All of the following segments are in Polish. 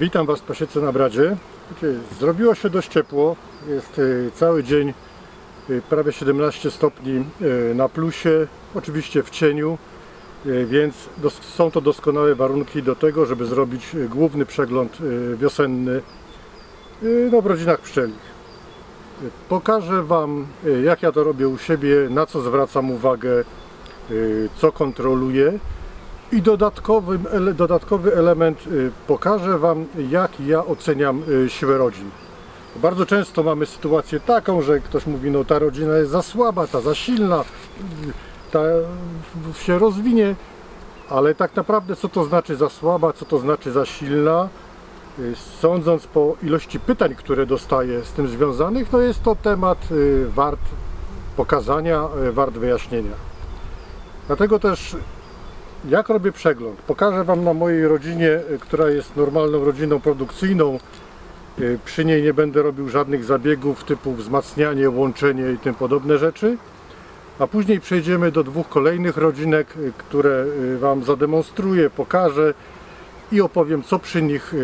Witam Was w pasiece na Bradzie. Zrobiło się dość ciepło. Jest e, cały dzień e, prawie 17 stopni e, na plusie, oczywiście w cieniu, więc są to doskonałe warunki do tego, żeby zrobić główny przegląd wiosenny no, w rodzinach pszczelich. Pokażę Wam, jak ja to robię u siebie, na co zwracam uwagę, co kontroluję. I dodatkowy, dodatkowy element y, pokażę Wam, jak ja oceniam y, siłę rodzin. Bardzo często mamy sytuację taką, że ktoś mówi, no ta rodzina jest za słaba, ta za silna, y, ta się rozwinie, ale tak naprawdę co to znaczy za słaba, co to znaczy za silna, sądząc po ilości pytań, które dostaję z tym związanych, no jest to temat wart pokazania, wart wyjaśnienia. Dlatego też jak robię przegląd? Pokażę Wam na mojej rodzinie, y, która jest normalną rodziną produkcyjną. Y, Przy niej nie będę robił żadnych zabiegów typu wzmacnianie, łączenie i tym podobne rzeczy. A później przejdziemy do dwóch kolejnych rodzinek, y, które Wam zademonstruję, pokażę i opowiem, co przy nich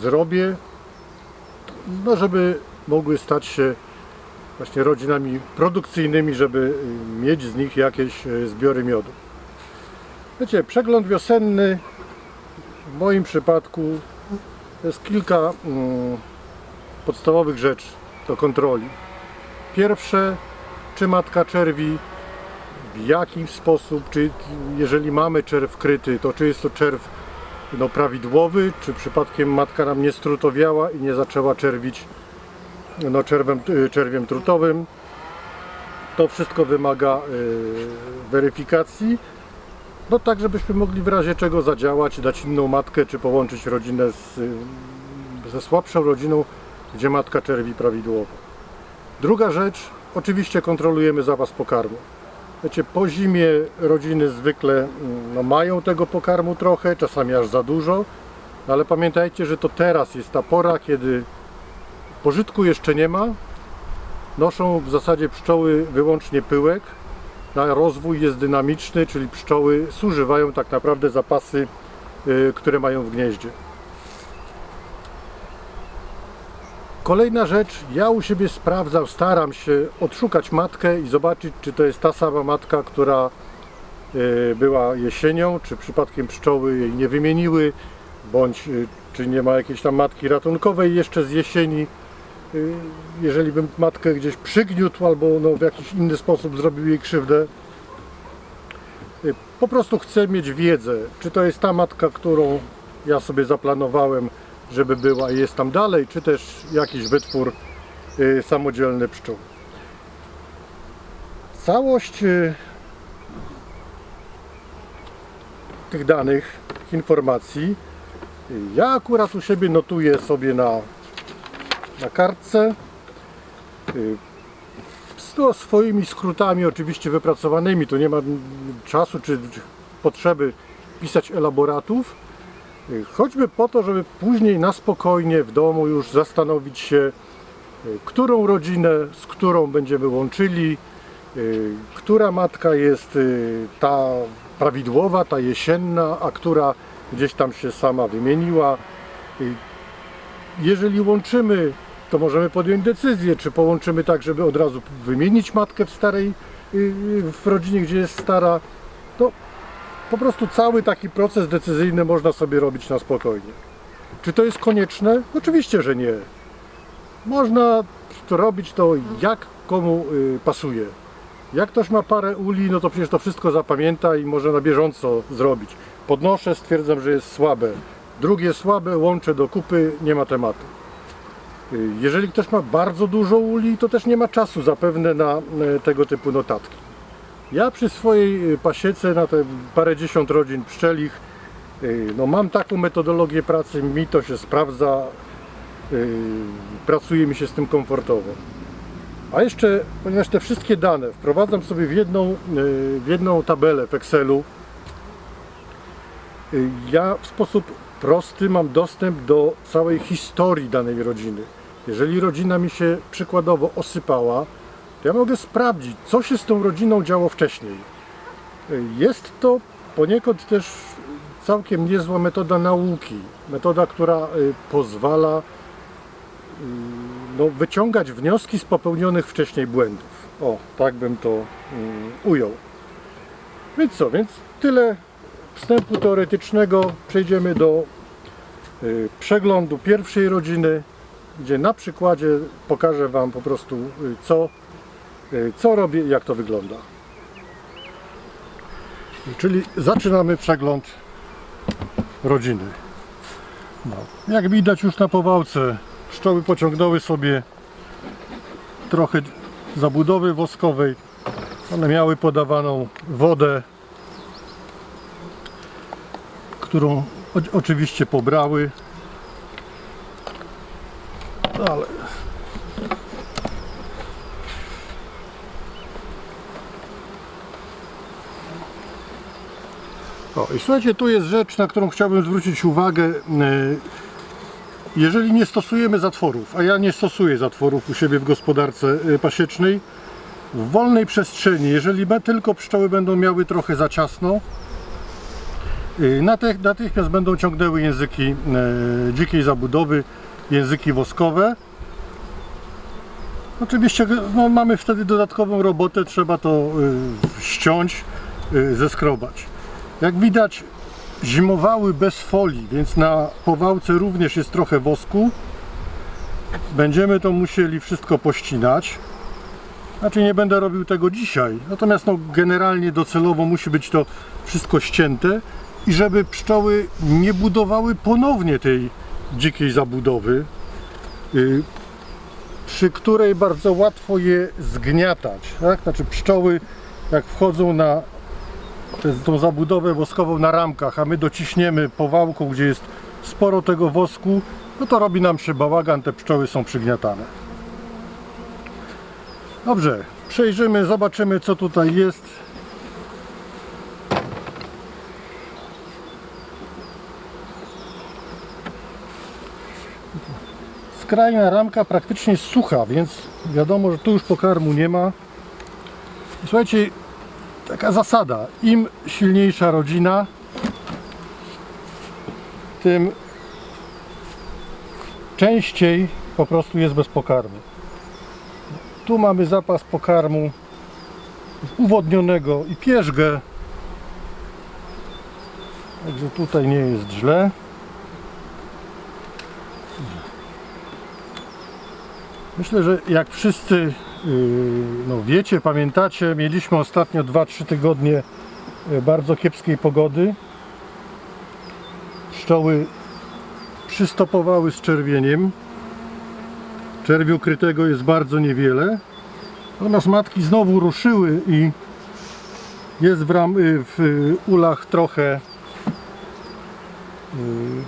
zrobię, no żeby mogły stać się właśnie rodzinami produkcyjnymi, żeby mieć z nich jakieś zbiory miodu. Wiecie, przegląd wiosenny w moim przypadku jest kilka mm, podstawowych rzeczy do kontroli. Pierwsze, czy matka czerwi, w jaki sposób, czy jeżeli mamy czerw kryty, to czy jest to czerw no, prawidłowy, czy przypadkiem matka nam nie strutowiała i nie zaczęła czerwić no, czerwem, y, czerwiem trutowym. To wszystko wymaga y, weryfikacji. No tak, żebyśmy mogli w razie czego zadziałać, dać inną matkę, czy połączyć rodzinę z, y, ze słabszą rodziną, gdzie matka czerwi prawidłowo. Druga rzecz, oczywiście kontrolujemy zapas pokarmu. Wiecie, po zimie rodziny zwykle mm, no, mają tego pokarmu trochę, czasami aż za dużo, ale pamiętajcie, że to teraz jest ta pora, kiedy pożytku jeszcze nie ma, noszą w zasadzie pszczoły wyłącznie pyłek, rozwój jest dynamiczny, czyli pszczoły zużywają tak naprawdę zapasy, y, które mają w gnieździe. Kolejna rzecz, ja u siebie sprawdzam, staram się odszukać matkę i zobaczyć, czy to jest ta sama matka, która y, była jesienią, czy przypadkiem pszczoły jej nie wymieniły, bądź y, czy nie ma jakiejś tam matki ratunkowej jeszcze z jesieni. Y, Jeżeli bym matkę gdzieś przygniótł albo no, w jakiś inny sposób zrobił jej krzywdę, y, po prostu chcę mieć wiedzę, czy to jest ta matka, którą ja sobie zaplanowałem, żeby była i jest tam dalej, czy też jakiś wytwór y, samodzielny pszczół. Całość tych danych, informacji, ja akurat u siebie notuję sobie na, na kartce. Y, z no, swoimi skrótami oczywiście wypracowanymi, tu nie ma czasu czy, potrzeby pisać elaboratów, y, choćby po to, żeby później na spokojnie w domu już zastanowić się, y, którą rodzinę, z którą będziemy łączyli, która matka jest ta prawidłowa, ta jesienna, a która gdzieś tam się sama wymieniła. Y, Jeżeli łączymy, to możemy podjąć decyzję, czy połączymy tak, żeby od razu wymienić matkę w starej, y, w rodzinie, gdzie jest stara. To po prostu cały taki proces decyzyjny można sobie robić na spokojnie. Czy to jest konieczne? Oczywiście, że nie. Można to robić to jak komu y, pasuje. Jak ktoś ma parę uli, no to przecież to wszystko zapamięta i może na bieżąco zrobić. Podnoszę, stwierdzam, że jest słabe. Drugie słabe, łączę do kupy, nie ma tematu. Y, Jeżeli ktoś ma bardzo dużo uli, to też nie ma czasu zapewne na e, tego typu notatki. Ja przy swojej y, pasiece na te parędziesiąt rodzin pszczelich y, no mam taką metodologię pracy, mi to się sprawdza, y, pracuje mi się z tym komfortowo. A jeszcze, ponieważ te wszystkie dane wprowadzam sobie w jedną, y, w jedną tabelę w Excelu, y, ja w sposób prosty mam dostęp do całej historii danej rodziny. Jeżeli rodzina mi się przykładowo osypała, to ja mogę sprawdzić, co się z tą rodziną działo wcześniej. Jest to poniekąd też całkiem niezła metoda nauki. Metoda, która y, pozwala y, no, wyciągać wnioski z popełnionych wcześniej błędów. O, tak bym to y, ujął. Więc co, więc tyle wstępu teoretycznego. Przejdziemy do y, przeglądu pierwszej rodziny, gdzie na przykładzie pokażę Wam po prostu y, co, y, co robię i jak to wygląda. Czyli zaczynamy przegląd rodziny. No. Jak widać już na powałce pszczoły pociągnęły sobie trochę zabudowy woskowej. One miały podawaną wodę, którą oczywiście pobrały. Ale O, i słuchajcie, tu jest rzecz, na którą chciałbym zwrócić uwagę. E, Jeżeli nie stosujemy zatworów, a ja nie stosuję zatworów u siebie w gospodarce e, pasiecznej, w wolnej przestrzeni, jeżeli tylko pszczoły będą miały trochę za ciasno, natychmiast będą ciągnęły języki e, dzikiej zabudowy, języki woskowe. Oczywiście no, mamy wtedy dodatkową robotę, trzeba to ściąć, zeskrobać. Jak widać, zimowały bez folii, więc na powałce również jest trochę wosku. Będziemy to musieli wszystko pościnać. Znaczy nie będę robił tego dzisiaj, natomiast no, generalnie docelowo musi być to wszystko ścięte i żeby pszczoły nie budowały ponownie tej dzikiej zabudowy, y, przy której bardzo łatwo je zgniatać. Tak? Znaczy pszczoły jak wchodzą na tą zabudowę woskową na ramkach, a my dociśniemy powałką, gdzie jest sporo tego wosku, no to robi nam się bałagan, te pszczoły są przygniatane. Dobrze, przejrzymy, zobaczymy co tutaj jest. Skrajna ramka praktycznie sucha, więc wiadomo, że tu już pokarmu nie ma. Słuchajcie, taka zasada. Im silniejsza rodzina, tym częściej po prostu jest bez pokarmu. Tu mamy zapas pokarmu uwodnionego i pierzgę. Także tutaj nie jest źle. Myślę, że jak wszyscy yy, no wiecie, pamiętacie, mieliśmy ostatnio 2-3 tygodnie yy, bardzo kiepskiej pogody. Pszczoły przystopowały z czerwieniem. Czerwiu krytego jest bardzo niewiele. Natomiast matki znowu ruszyły i jest w, ram, yy, w ulach trochę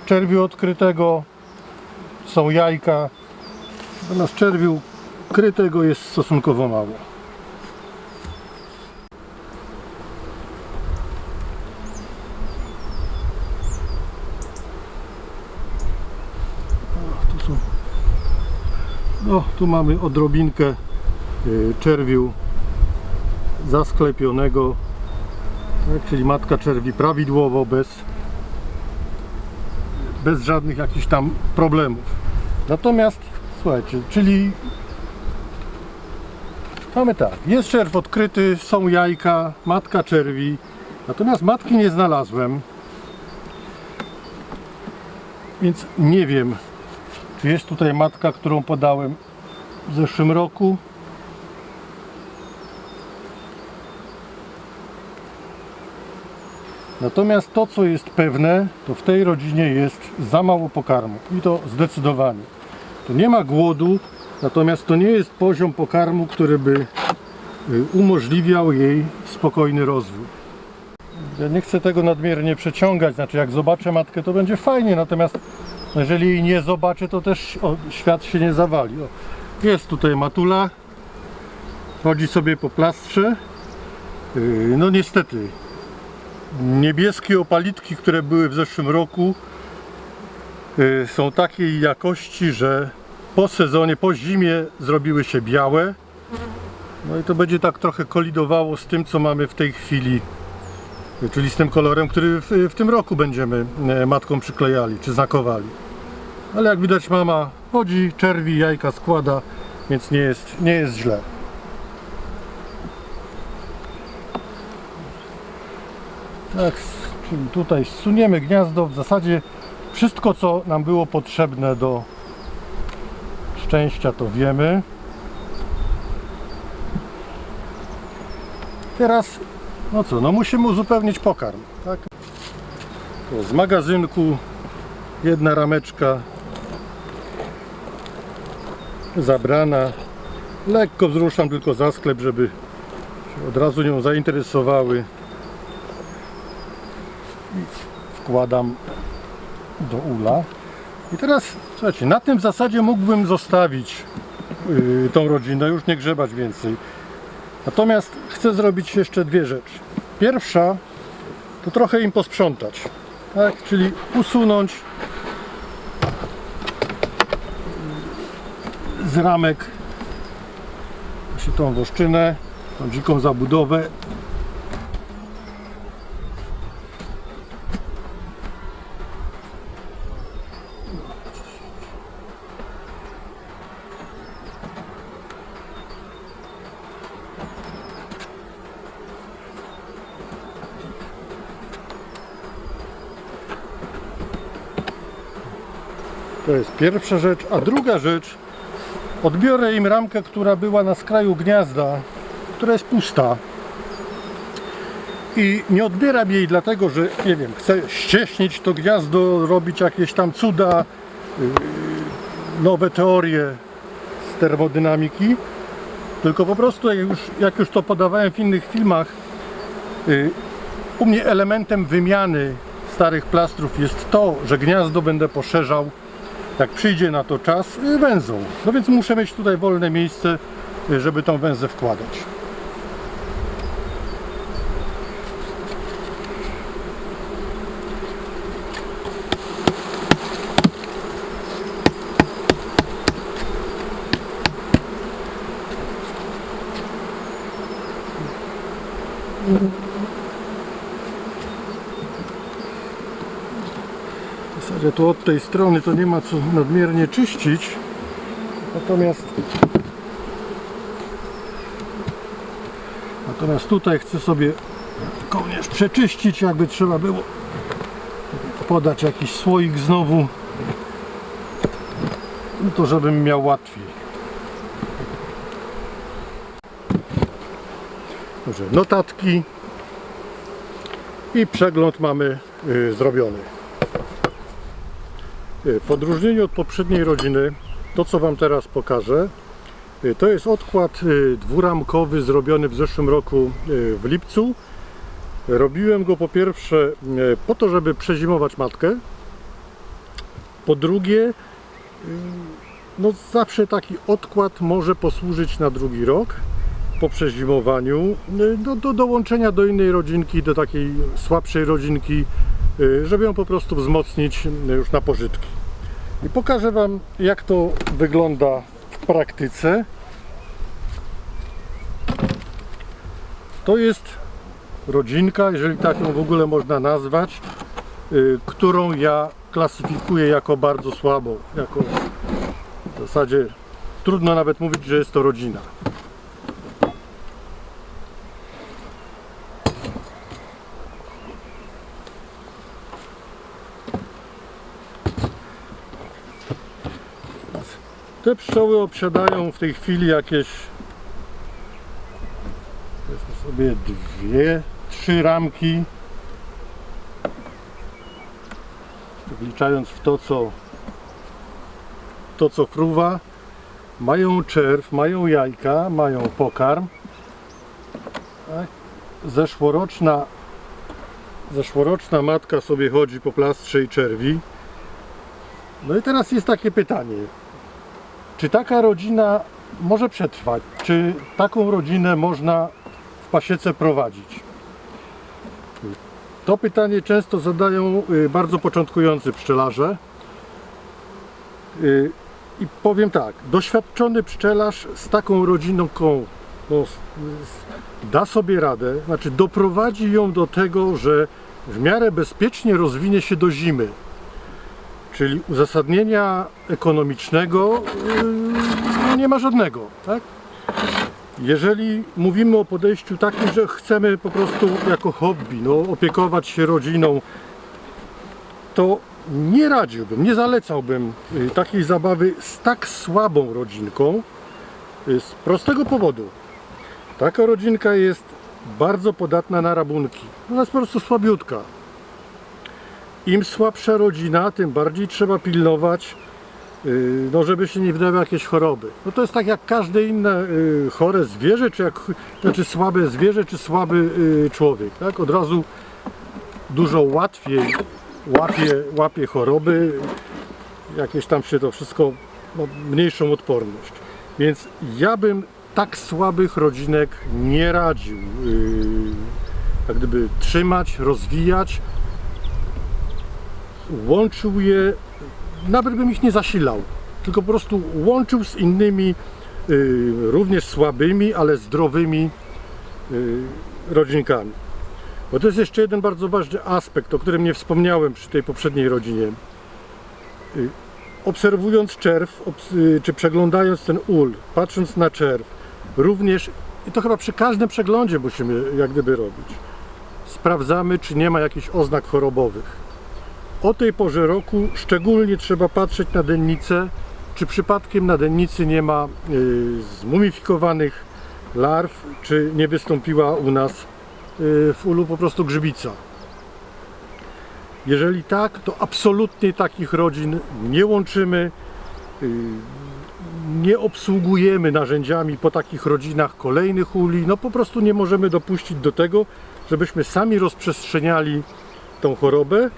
czerwiu odkrytego. Są jajka. Natomiast czerwiu krytego jest stosunkowo mało. Tu są. No, tu mamy odrobinkę y, czerwiu zasklepionego, tak, czyli matka czerwi prawidłowo, bez, bez żadnych jakichś tam problemów. Natomiast, słuchajcie, czyli mamy tak, jest czerw odkryty, są jajka, matka czerwi, natomiast matki nie znalazłem, więc nie wiem, czy jest tutaj matka, którą podałem w zeszłym roku. Natomiast to, co jest pewne, to w tej rodzinie jest za mało pokarmu. I to zdecydowanie. Tu nie ma głodu, natomiast to nie jest poziom pokarmu, który by y, umożliwiał jej spokojny rozwój. Ja nie chcę tego nadmiernie przeciągać, znaczy jak zobaczę matkę to będzie fajnie, natomiast jeżeli jej nie zobaczę to też o, świat się nie zawali. O, jest tutaj matula, chodzi sobie po plastrze. Yy, No niestety, niebieskie opalitki, które były w zeszłym roku są takiej jakości, że po sezonie, po zimie zrobiły się białe. No i to będzie tak trochę kolidowało z tym, co mamy w tej chwili y, czyli z tym kolorem, który w, w tym roku będziemy e, matką przyklejali czy znakowali. Ale jak widać mama chodzi, czerwi, jajka składa, więc nie jest, nie jest źle. Tak, tutaj zsuniemy gniazdo. W zasadzie wszystko, co nam było potrzebne do szczęścia, to wiemy. Teraz, no co, no musimy uzupełnić pokarm, tak? To z magazynku jedna rameczka zabrana. Lekko wzruszam tylko za sklep, żeby się od razu nią zainteresowały. I wkładam do ula. I teraz, słuchajcie, na tym zasadzie mógłbym zostawić yy, tą rodzinę, już nie grzebać więcej. Natomiast chcę zrobić jeszcze dwie rzeczy. Pierwsza to trochę im posprzątać, tak? czyli usunąć z ramek właśnie tą woszczynę, tą dziką zabudowę. To jest pierwsza rzecz. A druga rzecz, odbiorę im ramkę, która była na skraju gniazda, która jest pusta. I nie odbieram jej dlatego, że nie wiem, chcę ścieśnić to gniazdo, robić jakieś tam cuda, yy, nowe teorie z termodynamiki. Tylko po prostu, jak już, jak już to podawałem w innych filmach, yy, u mnie elementem wymiany starych plastrów jest to, że gniazdo będę poszerzał jak przyjdzie na to czas, y, węzą. No więc muszę mieć tutaj wolne miejsce, y, żeby tą węzę wkładać. Zasadzie tu od tej strony to nie ma co nadmiernie czyścić. Natomiast Natomiast tutaj chcę sobie kołnierz przeczyścić, jakby trzeba było podać jakiś słoik znowu. No to żebym miał łatwiej. Dobrze, notatki i przegląd mamy y, zrobiony. W odróżnieniu od poprzedniej rodziny, to co Wam teraz pokażę, y, to jest odkład y, dwuramkowy zrobiony w zeszłym roku y, w lipcu. Robiłem go po pierwsze y, po to, żeby przezimować matkę. Po drugie, y, no zawsze taki odkład może posłużyć na drugi rok po przezimowaniu y, do, do dołączenia do innej rodzinki, do takiej słabszej rodzinki, y, żeby ją po prostu wzmocnić y, już na pożytki. I pokażę Wam, jak to wygląda w praktyce. To jest rodzinka, jeżeli tak ją w ogóle można nazwać, y, którą ja klasyfikuję jako bardzo słabą. Jako w zasadzie trudno nawet mówić, że jest to rodzina. Te pszczoły obsiadają w tej chwili jakieś powiedzmy sobie dwie, trzy ramki. Wliczając w to, co to, co fruwa. Mają czerw, mają jajka, mają pokarm. Tak. Zeszłoroczna, zeszłoroczna matka sobie chodzi po plastrze i czerwi. No i teraz jest takie pytanie. Czy taka rodzina może przetrwać? Czy taką rodzinę można w pasiece prowadzić? To pytanie często zadają y, bardzo początkujący pszczelarze. Y, I powiem tak, doświadczony pszczelarz z taką rodziną no, da sobie radę, znaczy doprowadzi ją do tego, że w miarę bezpiecznie rozwinie się do zimy. Czyli uzasadnienia ekonomicznego yy, no nie ma żadnego. Tak? Jeżeli mówimy o podejściu takim, że chcemy po prostu jako hobby no, opiekować się rodziną, to nie radziłbym, nie zalecałbym y, takiej zabawy z tak słabą rodzinką y, z prostego powodu. Taka rodzinka jest bardzo podatna na rabunki. Ona jest po prostu słabiutka. Im słabsza rodzina, tym bardziej trzeba pilnować, y, no żeby się nie wydały jakieś choroby. No to jest tak jak każde inne y, chore zwierzę, czy jak, znaczy słabe zwierzę, czy słaby y, człowiek. Tak? Od razu dużo łatwiej łapie, łapie choroby, jakieś tam się to wszystko, no, mniejszą odporność. Więc ja bym tak słabych rodzinek nie radził. Jak gdyby trzymać, rozwijać, łączył je, nawet bym ich nie zasilał, tylko po prostu łączył z innymi, yy, również słabymi, ale zdrowymi rodzinkami. Bo to jest jeszcze jeden bardzo ważny aspekt, o którym nie wspomniałem przy tej poprzedniej rodzinie. Y, Obserwując czerw, obs- y, czy przeglądając ten ul, patrząc na czerw, również, i to chyba przy każdym przeglądzie musimy jak gdyby robić, sprawdzamy, czy nie ma jakichś oznak chorobowych. O tej porze roku szczególnie trzeba patrzeć na dennicę, czy przypadkiem na dennicy nie ma y, zmumifikowanych larw, czy nie wystąpiła u nas y, w ulu po prostu grzybica. Jeżeli tak, to absolutnie takich rodzin nie łączymy, y, nie obsługujemy narzędziami po takich rodzinach kolejnych uli. No po prostu nie możemy dopuścić do tego, żebyśmy sami rozprzestrzeniali tą chorobę.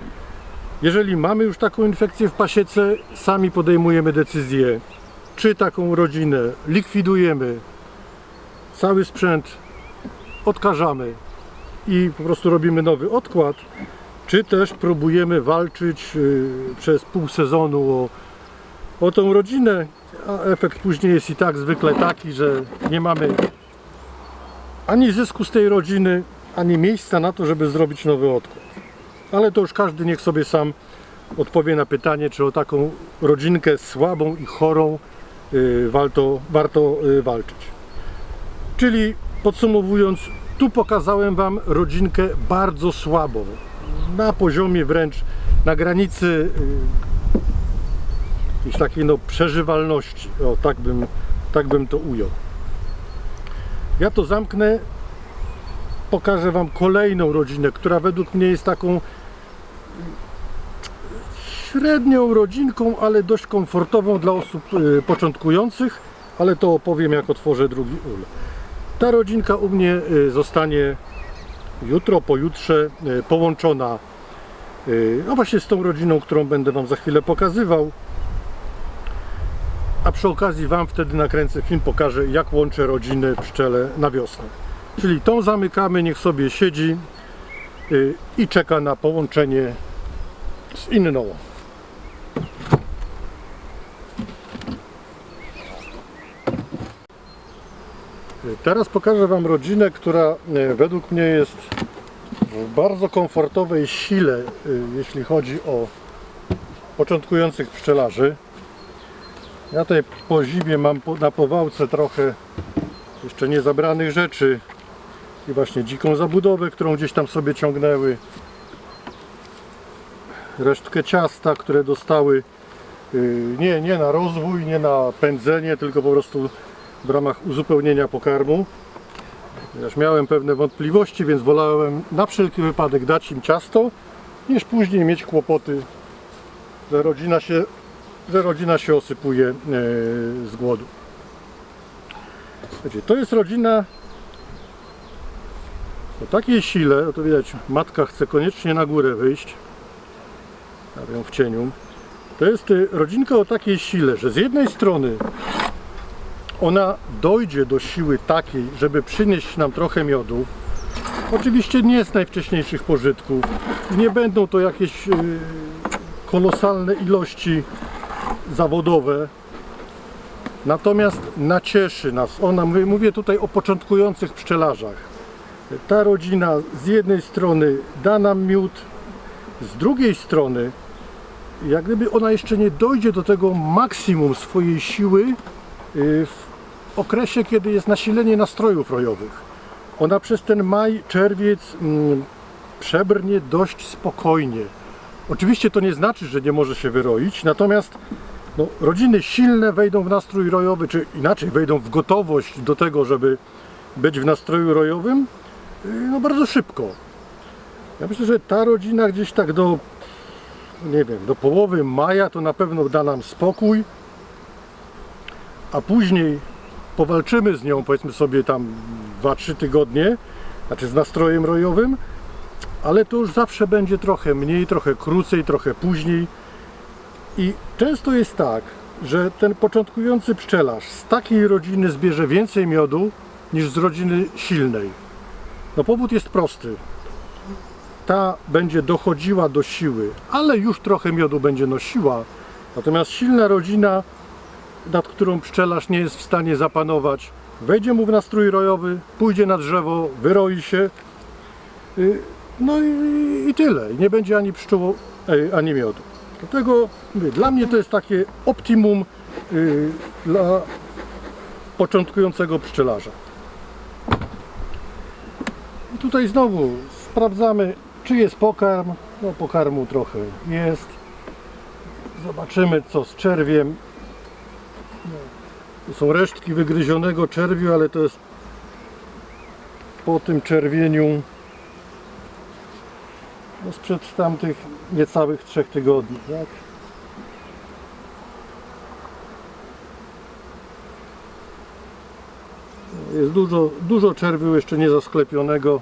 Jeżeli mamy już taką infekcję w pasiece, sami podejmujemy decyzję, czy taką rodzinę likwidujemy, cały sprzęt odkażamy i po prostu robimy nowy odkład, czy też próbujemy walczyć y, przez pół sezonu o, o tą rodzinę, a efekt później jest i tak zwykle taki, że nie mamy ani zysku z tej rodziny, ani miejsca na to, żeby zrobić nowy odkład. Ale to już każdy niech sobie sam odpowie na pytanie, czy o taką rodzinkę słabą i chorą y, warto, warto y, walczyć. Czyli podsumowując, tu pokazałem Wam rodzinkę bardzo słabą, na poziomie wręcz na granicy y, jakiejś takiej no, przeżywalności. O, tak bym, tak bym to ujął. Ja to zamknę, pokażę Wam kolejną rodzinę, która według mnie jest taką średnią rodzinką, ale dość komfortową dla osób y, początkujących, ale to opowiem jak otworzę drugi ul. Ta rodzinka u mnie y, zostanie jutro, pojutrze y, połączona no właśnie z tą rodziną, którą będę Wam za chwilę pokazywał. A przy okazji Wam wtedy nakręcę film, pokażę jak łączę rodziny pszczele na wiosnę. Czyli tą zamykamy, niech sobie siedzi i czeka na połączenie z inną. Teraz pokażę Wam rodzinę, która e, według mnie jest w bardzo komfortowej sile, jeśli chodzi o początkujących pszczelarzy. Ja tutaj po zimie mam na powałce trochę jeszcze niezabranych rzeczy i właśnie dziką zabudowę, którą gdzieś tam sobie ciągnęły. Resztkę ciasta, które dostały y, nie, nie na rozwój, nie na pędzenie, tylko po prostu w ramach uzupełnienia pokarmu. Ponieważ miałem pewne wątpliwości, więc wolałem na wszelki wypadek dać im ciasto, niż później mieć kłopoty, że rodzina się, że rodzina się osypuje e, z głodu. Słuchajcie, to jest rodzina o takiej sile, no to widać, matka chce koniecznie na górę wyjść, ja ją w cieniu. To jest y, rodzinka o takiej sile, że z jednej strony ona dojdzie do siły takiej, żeby przynieść nam trochę miodu. Oczywiście nie z najwcześniejszych pożytków. Nie będą to jakieś y, kolosalne ilości zawodowe. Natomiast nacieszy nas ona, mówię, mówię tutaj o początkujących pszczelarzach. Ta rodzina z jednej strony da nam miód, z drugiej strony, jak gdyby ona jeszcze nie dojdzie do tego maksimum swojej siły y, w okresie, kiedy jest nasilenie nastrojów rojowych. Ona przez ten maj, czerwiec mm, przebrnie dość spokojnie. Oczywiście to nie znaczy, że nie może się wyroić, natomiast no, rodziny silne wejdą w nastrój rojowy, czy inaczej wejdą w gotowość do tego, żeby być w nastroju rojowym, no bardzo szybko. Ja myślę, że ta rodzina gdzieś tak do, nie wiem, do połowy maja to na pewno da nam spokój, a później powalczymy z nią, powiedzmy sobie tam 2-3 tygodnie, znaczy z nastrojem rojowym, ale to już zawsze będzie trochę mniej, trochę krócej, trochę później. I często jest tak, że ten początkujący pszczelarz z takiej rodziny zbierze więcej miodu niż z rodziny silnej. No powód jest prosty. Ta będzie dochodziła do siły, ale już trochę miodu będzie nosiła. Natomiast silna rodzina, nad którą pszczelarz nie jest w stanie zapanować, wejdzie mu w nastrój rojowy, pójdzie na drzewo, wyroi się. y, No i, i tyle. Nie będzie ani pszczół, ani miodu. Dlatego mówię, dla mnie to jest takie optimum y, dla początkującego pszczelarza. I tutaj znowu sprawdzamy, czy jest pokarm. No pokarmu trochę jest. Zobaczymy co z czerwiem. No, tu są resztki wygryzionego czerwiu, ale to jest po tym czerwieniu no sprzed tamtych niecałych trzech tygodni, tak? Jest dużo, dużo czerwiu jeszcze nie zasklepionego.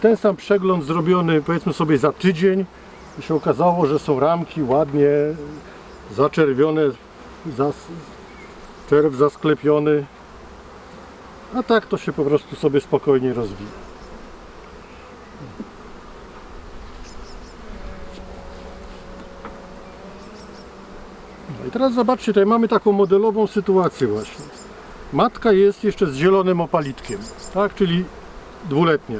Ten sam przegląd zrobiony powiedzmy sobie za tydzień i się okazało, że są ramki ładnie zaczerwione, zas, czerw zasklepiony. A tak to się po prostu sobie spokojnie rozwija. Teraz zobaczcie, tutaj mamy taką modelową sytuację właśnie. Matka jest jeszcze z zielonym opalitkiem, tak, czyli dwuletnia.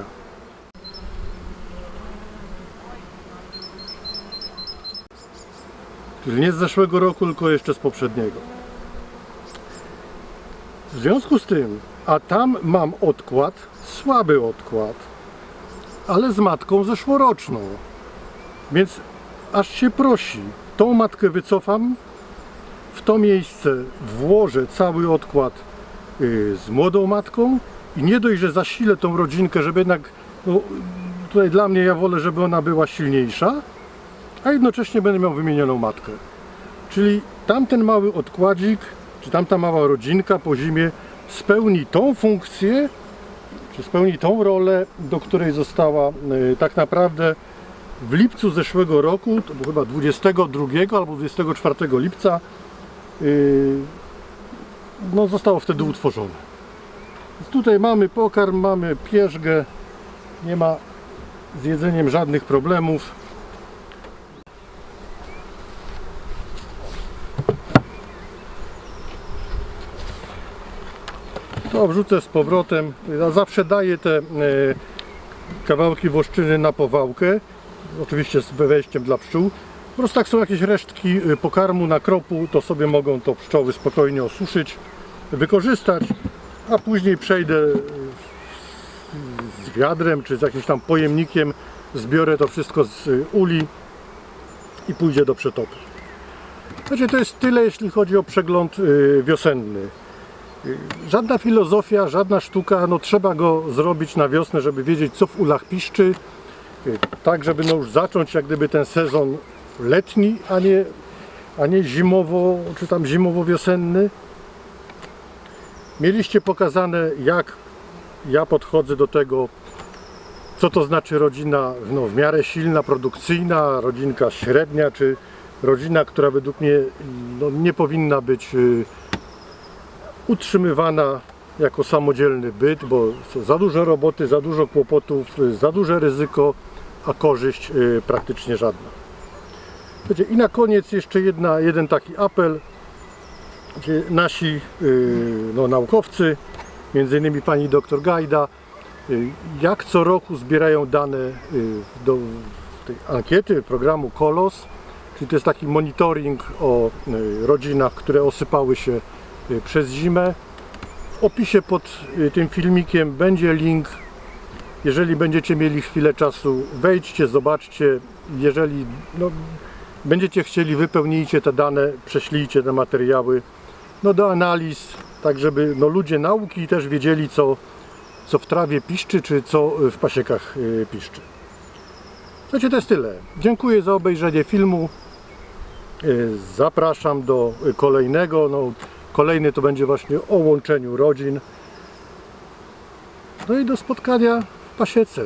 Czyli nie z zeszłego roku, tylko jeszcze z poprzedniego. W związku z tym, a tam mam odkład, słaby odkład, ale z matką zeszłoroczną. Więc aż się prosi, tą matkę wycofam, w to miejsce włożę cały odkład y, z młodą matką i nie dość, że zasilę tą rodzinkę, żeby jednak, no, tutaj dla mnie ja wolę, żeby ona była silniejsza, a jednocześnie będę miał wymienioną matkę. Czyli tamten mały odkładzik, czy tamta mała rodzinka po zimie spełni tą funkcję, czy spełni tą rolę, do której została y, tak naprawdę w lipcu zeszłego roku, to było chyba 22 albo 24 lipca, no zostało wtedy utworzone. Więc tutaj mamy pokarm, mamy pierzgę, nie ma z jedzeniem żadnych problemów. To wrzucę z powrotem. Ja zawsze daję te e, kawałki włoszczyny na powałkę. Oczywiście z wejściem dla pszczół. Po prostu tak są jakieś resztki e, pokarmu na kropu, to sobie mogą to pszczoły spokojnie osuszyć, wykorzystać, a później przejdę e, z wiadrem czy z jakimś tam pojemnikiem, zbiorę to wszystko z e, uli i pójdzie do przetopu. Znaczy, to jest tyle, jeśli chodzi o przegląd wiosenny. Żadna filozofia, żadna sztuka, no trzeba go zrobić na wiosnę, żeby wiedzieć co w ulach piszczy, y, tak żeby no już zacząć jak gdyby ten sezon letni, a nie, a nie zimowo, czy tam zimowo-wiosenny. Mieliście pokazane jak ja podchodzę do tego, co to znaczy rodzina no, w miarę silna, produkcyjna, rodzinka średnia, czy rodzina, która według mnie no, nie powinna być y, utrzymywana jako samodzielny byt, bo za dużo roboty, za dużo kłopotów, y, za duże ryzyko, a korzyść y, praktycznie żadna. I na koniec jeszcze jedna, jeden taki apel. Gdzie nasi y, no, naukowcy, między innymi pani doktor Gajda, y, jak co roku zbierają dane y, do tej ankiety programu KOLOS, czyli to jest taki monitoring o rodzinach, które osypały się przez zimę. W opisie pod tym filmikiem będzie link. Jeżeli będziecie mieli chwilę czasu, wejdźcie, zobaczcie. Jeżeli no, będziecie chcieli, wypełnijcie te dane, prześlijcie te materiały no, do analiz, tak żeby no, ludzie nauki też wiedzieli, co, co w trawie piszczy, czy co w pasiekach y, piszczy. Słuchajcie, to jest tyle. Dziękuję za obejrzenie filmu. Y, Zapraszam do kolejnego. No, kolejny to będzie właśnie o łączeniu rodzin. No i do spotkania w pasiece.